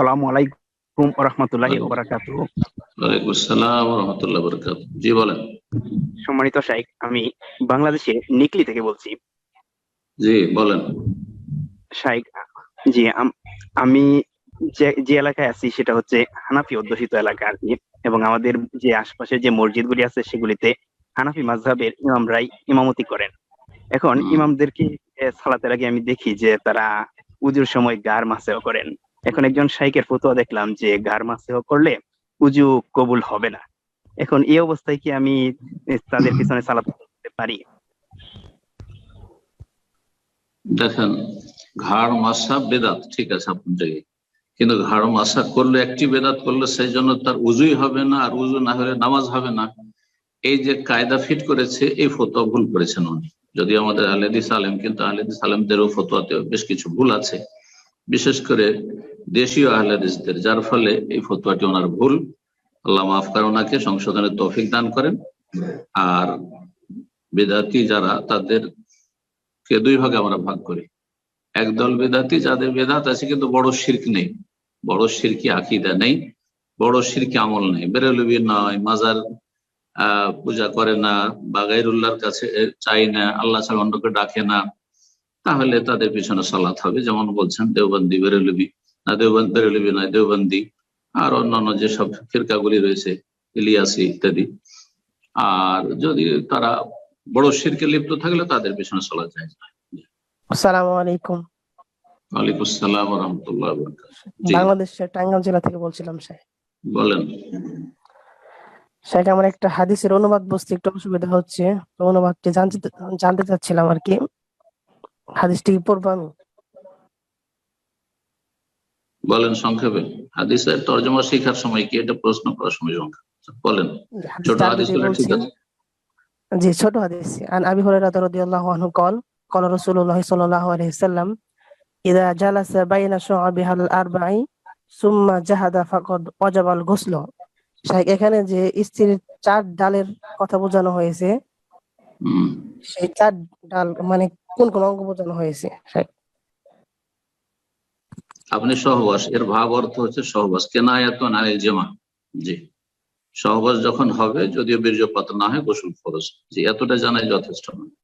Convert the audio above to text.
আসসালামু আলাইকুম রহমতুল্লাহি ওবরাকাত ওয়ালাইকুম আসসালাম রহমতুল্লাহ জি বলেন। সম্মানিত শাইখ আমি বাংলাদেশে নিকলি থেকে বলছি। জি বলেন। শাইখ জি আম- যে যে এলাকায় আছি সেটা হচ্ছে হানাফি অধ্যুষিত এলাকা আর কি। এবং আমাদের যে আশপাশে যে মসজিদগুলি আছে সেগুলিতে হানাফি মাযহাবের ইমামরাই ইমামতি করেন। এখন ইমামদেরকে সালাতের আগে আমি দেখি যে তারা উজুর সময় গার মাসেও করেন। এখন একজন শাইকের ফতোয়া দেখলাম যে গার মাসেও করলে উজু কবুল হবে না। এখন এই অবস্থায় কি আমি তাদের পিছনে সালাত করতে পারি? দেখেন, ঘাড় মাসা বেদাত, ঠিক আছে আপনার জায়গায়। কিন্তু ঘাড় মাসা করলে একটি বেদাত করলে সেই জন্য তার উজুই হবে না, আর উজু না হলে নামাজ হবে না। এই যে কায়দা ফিট করেছে, এই ফতোয়া ভুল করেছেন উনি। যদি আমাদের আহলেদিস আলেম কিন্তু আহলেদিস আলেমদেরও ফতোয়াতে বেশ কিছু ভুল আছে। বিশেষ করে দেশীয় আহলেদিসদের যার ফলে এই ফতোয়াটি ওনার ভুল। আল্লাহ মাফ করে ওনাকে, সংশোধনের তৌফিক দান করেন। আর বেদাতি যারা তাদের কে দুই ভাগে আমরা ভাগ করি। একদল বেদাতি, যাদের বেদাত আছে কিন্তু বড় শির্ক নেই। বড় শিরকি আকিদা নেই, বড় শিরকি আমল নেই। বেরেলবি নয়, মাজার পূজা করে না, বা গাইরুল্লাহর কাছে চাই না, আল্লাহ ছাড়া অন্যকে ডাকে না, তাহলে তাদের পিছনে সালাত হবে। যেমন বলছেন দেওবন্দি, বেরেলবি। দেওবন্দ দেওবন্দি আর অন্যান্য যেসব ফিরকাগুলি রয়েছে ইলিয়াসি ইত্যাদি। আর যদি তারা বড় শিরকে লিপ্ত থাকলে তাদের পিছনে চলা যায় আসসালামু আলাইকুম। ওয়ালাইকুম আসসালাম রহমতুল্লাহ জি। বাংলাদেশের টাঙ্গাইল জেলা থেকে বলছিলাম বলেন। শেখ আমার একটা হাদিসের অনুবাদ বুঝতে একটু অসুবিধা হচ্ছে। অনুবাদটি জানতে জানতে চাচ্ছিলাম আর কি। হাদিসটি পড়ব আমি বলেন সংক্ষেপে হাদিসের তর্জমা শেখার সময় কি এটা প্রশ্ন করার সময় সংক্ষেপে বলেন ছোট হাদিস হাদিসটা হলে ঠিক বলছি আছে জি ছোট হাদিস আন আবি হুরায়রা রাদিয়াল্লাহু আনহু قال قال رسول الله صلى الله عليه وسلم إذا جلس بين شعبها الأربع ثم جهد فقد وجب الغسل শেখ এখানে যে স্ত্রীর চার ডালের কথা বোঝানো হয়েছে হম সেই চার ডাল মানে কোন কোন অঙ্গ বোঝানো হয়েছে শেখ আপনি সহবাস, এর ভাব অর্থ হচ্ছে সহবাস। কেনায়াত নারী জমা। জি। সহবাস যখন হবে, যদিও বীর্যপাত না হয়, গোসল খরচ জি, এতটা জানাই যথেষ্ট নয়।